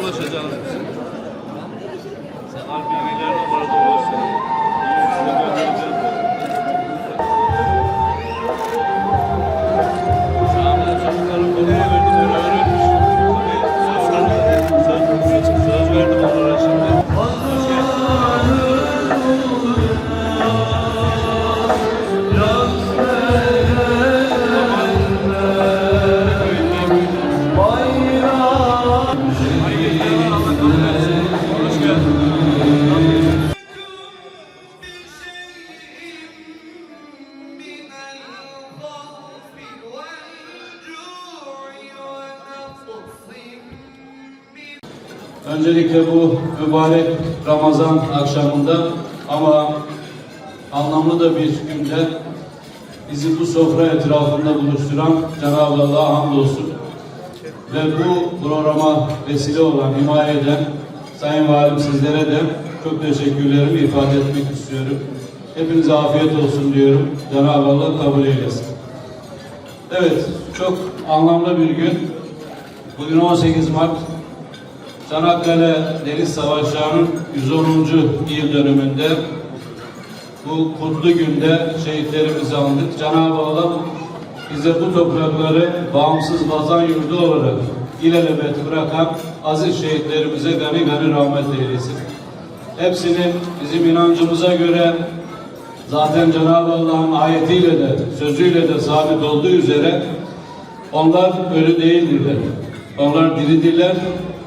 ulaşacağınız. Sen harbi bilgilerin orada Öncelikle bu mübarek Ramazan akşamında ama anlamlı da bir günde bizi bu sofra etrafında buluşturan Cenab-ı Allah'a hamdolsun. Ve bu programa vesile olan, himaye eden Sayın Valim sizlere de çok teşekkürlerimi ifade etmek istiyorum. Hepinize afiyet olsun diyorum. Cenab-ı Allah kabul eylesin. Evet, çok anlamlı bir gün. Bugün 18 Mart Çanakkale Deniz Savaşları'nın 110. yıl dönümünde bu kutlu günde şehitlerimizi andık. Cenab-ı Allah bize bu toprakları bağımsız vatan yurdu olarak ilelebet bırakan aziz şehitlerimize gani gani rahmet eylesin. Hepsinin bizim inancımıza göre zaten Cenab-ı Allah'ın ayetiyle de sözüyle de sabit olduğu üzere onlar ölü değildirler. Onlar diridirler.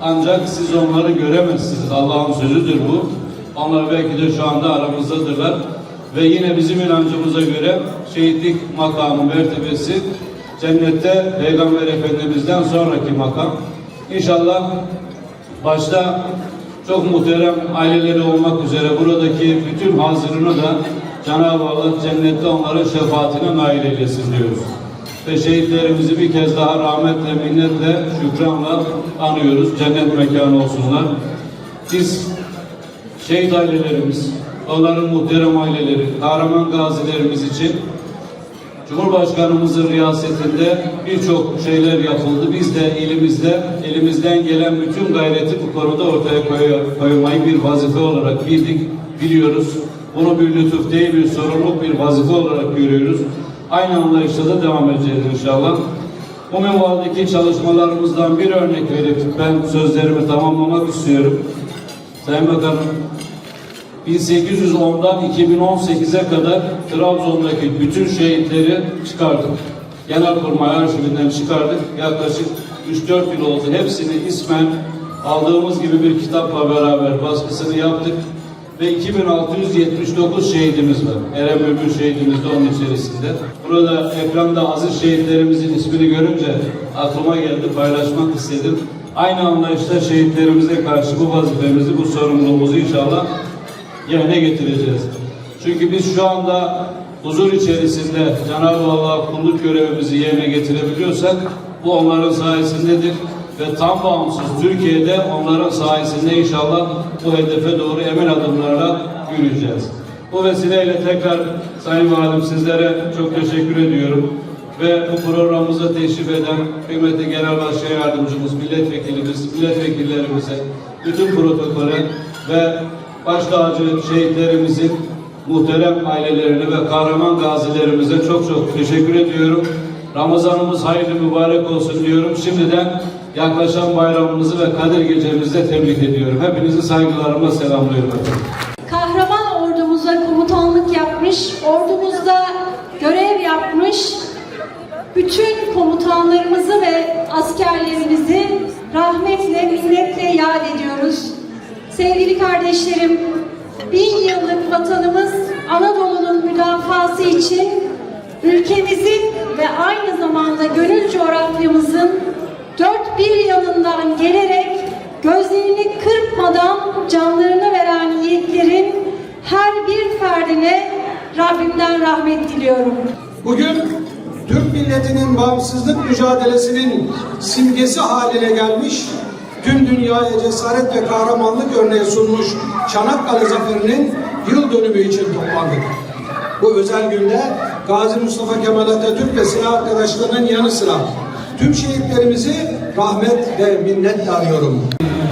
Ancak siz onları göremezsiniz. Allah'ın sözüdür bu. Onlar belki de şu anda aramızdadırlar. Ve yine bizim inancımıza göre şehitlik makamı mertebesi cennette Peygamber Efendimiz'den sonraki makam. İnşallah başta çok muhterem aileleri olmak üzere buradaki bütün hazırını da Cenab-ı Allah cennette onların şefaatine nail eylesin diyoruz. Ve şehitlerimizi bir kez daha rahmetle, minnetle, şükranla anıyoruz. Cennet mekanı olsunlar. Biz şehit ailelerimiz, onların muhterem aileleri, kahraman gazilerimiz için Cumhurbaşkanımızın riyasetinde birçok şeyler yapıldı. Biz de elimizde, elimizden gelen bütün gayreti bu konuda ortaya koy- koymayı bir vazife olarak bildik, biliyoruz. Bunu bir lütuf değil, bir sorumluluk, bir vazife olarak görüyoruz. Aynı anlayışla da devam edeceğiz inşallah. Bu minvaldeki çalışmalarımızdan bir örnek verip ben sözlerimi tamamlamak istiyorum. Sayın Bakanım, 1810'dan 2018'e kadar Trabzon'daki bütün şehitleri çıkardık. Genelkurmay arşivinden çıkardık. Yaklaşık 3-4 yıl oldu. Hepsini ismen aldığımız gibi bir kitapla beraber baskısını yaptık. Ve 2679 şehidimiz var. Eren Bülbül şehidimiz de onun içerisinde. Burada ekranda aziz şehitlerimizin ismini görünce aklıma geldi, paylaşmak istedim. Aynı anlayışta şehitlerimize karşı bu vazifemizi, bu sorumluluğumuzu inşallah yerine getireceğiz. Çünkü biz şu anda huzur içerisinde Cenab-ı Allah'a kulluk görevimizi yerine getirebiliyorsak bu onların sayesindedir ve tam bağımsız Türkiye'de onların sayesinde inşallah bu hedefe doğru emin adımlarla yürüyeceğiz. Bu vesileyle tekrar Sayın Valim sizlere çok teşekkür ediyorum. Ve bu programımıza teşrif eden kıymetli Genel Başkan Yardımcımız, milletvekilimiz, milletvekillerimize, bütün protokole ve baş tacı şehitlerimizin muhterem ailelerine ve kahraman gazilerimize çok çok teşekkür ediyorum. Ramazanımız hayırlı mübarek olsun diyorum. Şimdiden yaklaşan bayramımızı ve Kadir gecemizi de tebrik ediyorum. Hepinizi saygılarımla selamlıyorum kahraman ordumuza komutanlık yapmış, ordumuzda görev yapmış bütün komutanlarımızı ve askerlerimizi rahmetle, minnetle yad ediyoruz. Sevgili kardeşlerim, bin yıllık vatanımız Anadolu'nun müdafası için ülkemizin ve aynı zamanda gönül coğrafyamızın yanından gelerek gözlerini kırpmadan canlarını veren yiğitlerin her bir ferdine Rabbimden rahmet diliyorum. Bugün Türk milletinin bağımsızlık mücadelesinin simgesi haline gelmiş, tüm dünyaya cesaret ve kahramanlık örneği sunmuş Çanakkale Zaferi'nin yıl dönümü için toplandık. Bu özel günde Gazi Mustafa Kemal Atatürk ve silah arkadaşlarının yanı sıra tüm şehitlerimizi rahmet ve minnetle anıyorum. Amin.